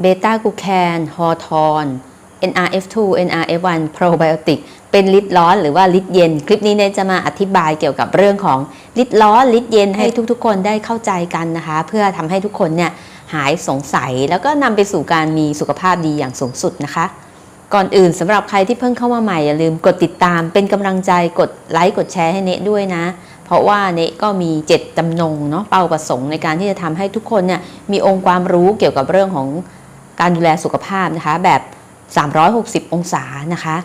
เบต้ากูแคนฮอทอน NRF2 NRF1 Probiotic เป็นลิดร้อนหรือว่าลิดเย็น คลิปนี้เนี่ยจะมาอธิบายเกี่ยวกับเรื่องของลิดร้อนลิดเย็นให้ทุกๆ คนได้เข้าใจกันนะคะ เพื่อทำให้ทุกคนเนี่ยหายสงสัย แล้วก็นำไปสู่การมีสุขภาพดีอย่างสูงสุดนะคะ ก่อนอื่นสำหรับใครที่เพิ่งเข้ามาใหม่อย่าลืมกดติดตามเป็นกำลังใจกดไลค์กดแชร์ให้เนะด้วยนะ เพราะว่าเนะก็มีเจ็ดจำนงเนาะเป้าประสงค์ในการที่จะทำให้ทุกคนเนี่ยมีองค์ความรู้เกี่ยวกับเรื่องของ การดูแลสุขภาพนะคะแบบ 360 องศานะคะ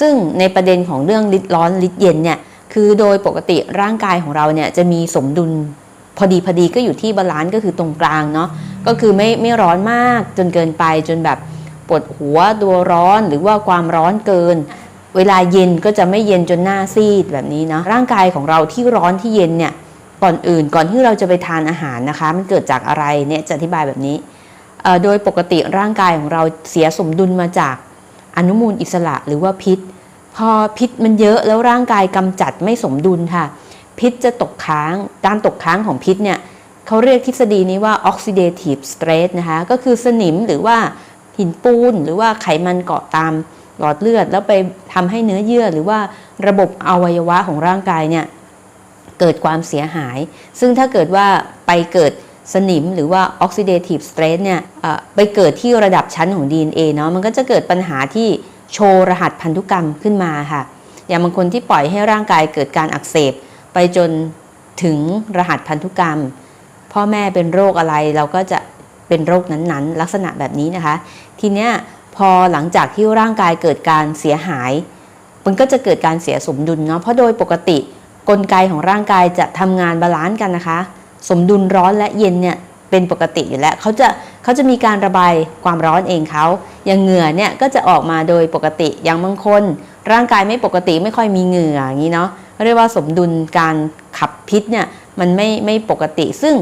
ซึ่งในประเด็นของเรื่องลิดร้อนลิดเย็นเนี่ยคือโดยปกติร่างกายของเราเนี่ยจะมีสมดุลพอดีพอดีก็อยู่ที่บาลานซ์ก็คือตรงกลางเนาะก็คือไม่ไม่ร้อนมากจนเกินไปจนแบบปวดหัวตัวร้อนหรือว่าความร้อนเกิน เวลาเย็นก็จะไม่เย็นจนหน้าซีดแบบนี้นะร่างกายของเราที่ร้อนที่เย็นเนี่ยก่อนอื่นก่อนที่เราจะไปทานอาหารนะคะ มันเกิดจากอะไรเนี่ยจะอธิบายแบบนี้ โดยปกติร่างกายของเราเสียสมดุลมาจากอนุมูลอิสระหรือว่าพิษ พอพิษมันเยอะแล้วร่างกายกำจัดไม่สมดุลค่ะ พิษจะตกค้างการตกค้างของพิษเนี่ยเขาเรียกทฤษฎีนี้ว่า oxidative stress นะคะก็คือสนิมหรือว่าหินปูนหรือว่าไขมันเกาะตามหลอดเลือด แล้วไปทำให้เนื้อเยื่อหรือว่าระบบอวัยวะของร่างกายเนี่ยเกิดความเสียหาย ซึ่งถ้าเกิดว่าไปเกิด สนิมหรือว่า oxidative stress เนี่ยไปเกิดที่ระดับชั้นของ DNA เนาะมันก็จะเกิดปัญหาที่โชว์รหัสพันธุกรรมขึ้นมาค่ะ อย่างบางคนที่ปล่อยให้ร่างกายเกิดการอักเสบ ไปจนถึงรหัสพันธุกรรม พ่อแม่เป็นโรคอะไรเราก็จะเป็นโรคนั้นๆ ลักษณะแบบนี้นะคะ ทีเนี้ยพอหลังจากที่ร่างกายเกิดการเสียหาย มันก็จะเกิดการเสียสมดุลเนาะเพราะโดยปกติกลไกของร่างกายจะทำงานบาลานซ์กันนะคะ สมดุลร้อนและเย็นเนี่ยเป็นปกติอยู่แล้วเขาจะเขาจะมีการระบายความร้อนเองเขาอย่างเหงื่อเนี่ยก็จะออกมาโดยปกติอย่างบางคน ร่างกายไม่ปกติไม่ค่อยมีเหงื่ออย่างนี้เนาะเรียกว่าสมดุลการขับพิษเนี่ยมันไม่ไม่ปกติ ซึ่ง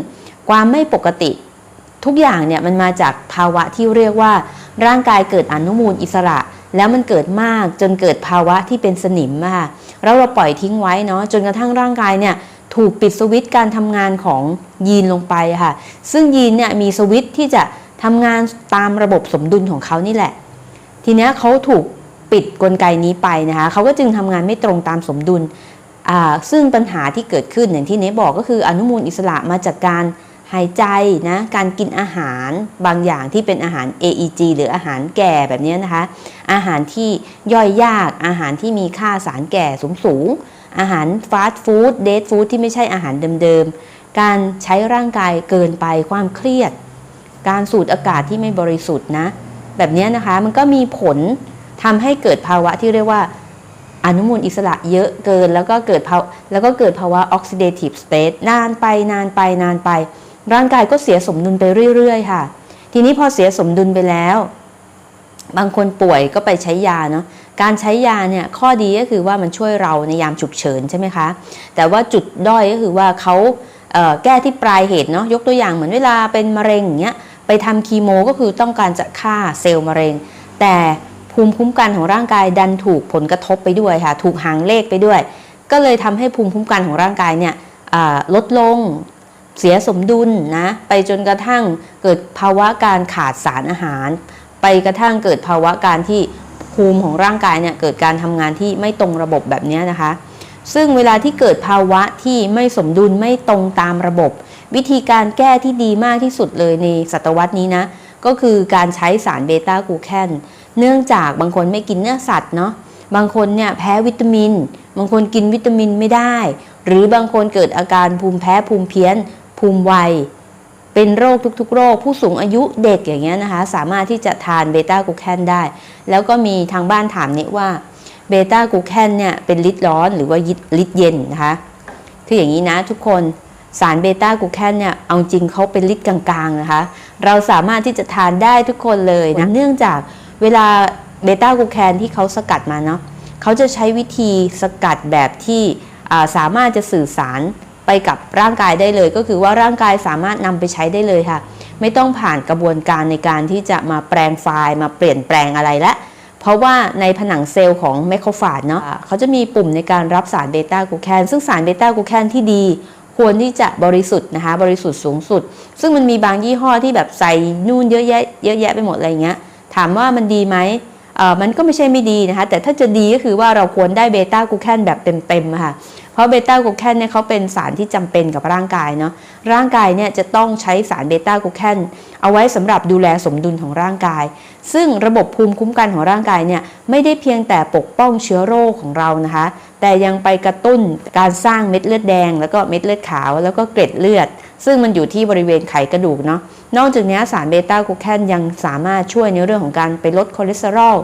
ความไม่ปกติทุกอย่างเนี่ยมันมาจากภาวะที่เรียกว่า ร่างกายเกิดอนุมูลอิสระ แล้วมันเกิดมากจนเกิดภาวะที่เป็นสนิมอะค่ะแล้วเราปล่อยทิ้งไว้เนาะจนกระทั่งร่างกายเนี่ย ถูกปิดสวิตช์การทำงานของยีนลงไปค่ะ ซึ่งยีนเนี่ยมีสวิตช์ที่จะทำงานตามระบบสมดุลของเขานี่แหละ ทีนี้เขาถูกปิดกลไกนี้ไปนะคะเขาก็จึงทำงานไม่ตรงตามสมดุลอ่าซึ่งปัญหาที่เกิดขึ้นอย่างที่เนบอกก็คืออนุมูลอิสระมาจากการหายใจนะการกินอาหารบางอย่างที่เป็นอาหาร AEG หรืออาหารแก่แบบนี้นะคะ อาหารที่ย่อยยากอาหารที่มีค่าสารแก่สูงสูง อาหารฟาสต์ฟู้ดเดทฟู้ดที่ไม่ใช่อาหารเดิมๆ การใช้ร่างกายเกินไปความเครียด การสูดอากาศที่ไม่บริสุทธิ์นะ แบบนี้นะคะมันก็มีผลทำให้เกิดภาวะที่เรียกว่าอนุมูลอิสระเยอะเกินแล้วก็เกิดภาวะแล้วก็เกิดภาวะ oxidative stress นานไปนานไปนานไป ร่างกายก็เสียสมดุลไปเรื่อยๆ ค่ะ ทีนี้พอเสียสมดุลไปแล้ว บางคนป่วยก็ไปใช้ยาเนาะ การใช้ยาเนี่ยข้อดีก็คือว่ามันช่วยเราในยามฉุกเฉินใช่ไหมคะ แต่ว่าจุดด้อยก็คือว่าเขาเแก้ที่ปลายเหตุเนาะยกตัวอย่างเหมือนเวลาเป็นมะเร็งอย่างเงี้ยไปทำคีโมก็คือต้องการจะฆ่าเซลล์มะเร็ง แต่ภูมิคุ้มกันของร่างกายดันถูกผลกระทบไปด้วยค่ะ ถูกหางเลขไปด้วย ก็เลยทำให้ภูมิคุ้มกันของร่างกายเนี่ยลดลงเสียสมดุลนะไปจนกระทั่งเกิดภาวะการขาดสารอาหาร ไปกระทั่งเกิดภาวะการที่ ภูมิของร่างกายเนี่ยเกิดการทำงานที่ไม่ตรงระบบแบบนี้นะคะ ซึ่งเวลาที่เกิดภาวะที่ไม่สมดุลไม่ตรงตามระบบ วิธีการแก้ที่ดีมากที่สุดเลยในศตวรรษนี้นะก็คือการใช้สารเบต้ากูแคนเนื่องจากบางคนไม่กินเนื้อสัตว์เนาะบางคนเนี่ยแพ้วิตามิน บางคนกินวิตามินไม่ได้ หรือบางคนเกิดอาการภูมิแพ้ภูมิเพี้ยน ภูมิวัย เป็นโรคทุกๆ โรค ผู้สูงอายุเด็กอย่างเงี้ยนะคะ สามารถที่จะทานเบต้ากลูแคนได้ แล้วก็มีทางบ้านถามเนี่ยว่าเบต้ากลูแคนเนี่ยเป็นลิดร้อนหรือว่าลิดเย็นนะคะคืออย่างนี้นะทุกคนสารเบต้ากลูแคนเนี่ยเอาจริงเขาเป็นลิดกลางๆนะคะ เราสามารถที่จะทานได้ทุกคนเลยนะเนื่องจากเวลาเบต้ากลูแคนที่เขาสกัดมาเนาะเขาจะใช้วิธีสกัดแบบที่อ่าสามารถจะสื่อสาร ไปกับร่างกายได้เลย ก็คือว่าร่างกายสามารถนำไปใช้ได้เลยค่ะ ไม่ต้องผ่านกระบวนการในการที่จะมาแปลงไฟล์ มาเปลี่ยนแปลงอะไรละเพราะว่าในผนังเซลล์ของไมโครฟาจเนาะเขาจะมีปุ่มในการรับสารเบต้ากูแคนซึ่งสารเบต้ากูแคนที่ดีควรที่จะบริสุทธิ์นะคะบริสุทธิ์สูงสุด ซึ่งมันมีบางยี่ห้อที่แบบใส่นู่นเยอะแยะเยอะแยะไปหมดอะไรเงี้ยถามว่ามันดีไหมมันก็ไม่ใช่ไม่ดีนะคะแต่ถ้าจะดีก็คือว่าเราควรได้เบต้ากูแคนแบบเต็มๆค่ะ เพราะเบต้ากูแคนเนี่ยเขาเป็นสารที่จำเป็นกับร่างกายเนาะร่างกายเนี่ยจะต้องใช้สารเบต้ากูแคนเอาไว้สำหรับดูแลสมดุลของร่างกาย ซึ่งระบบภูมิคุ้มกันของร่างกายเนี่ยไม่ได้เพียงแต่ปกป้องเชื้อโรคของเรานะคะ แต่ยังไปกระตุ้นการสร้างเม็ดเลือดแดง แล้วก็เม็ดเลือดขาว แล้วก็เกล็ดเลือด ซึ่งมันอยู่ที่บริเวณไขกระดูกเนาะนอกจากนี้สารเบต้ากูแคนยังสามารถช่วยในเรื่องของการไปลดคอเลสเตอรอล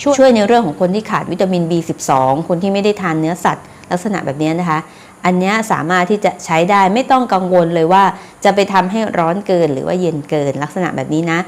ช่วยช่วยในเรื่องของคนที่ขาดวิตามิน B12 คนที่ไม่ได้ทานเนื้อสัตว์ ลักษณะแบบนี้นะคะ อันนี้สามารถที่จะใช้ได้ไม่ต้องกังวลเลยว่าจะไปทำให้ร้อนเกินหรือว่าเย็นเกินลักษณะแบบนี้นะ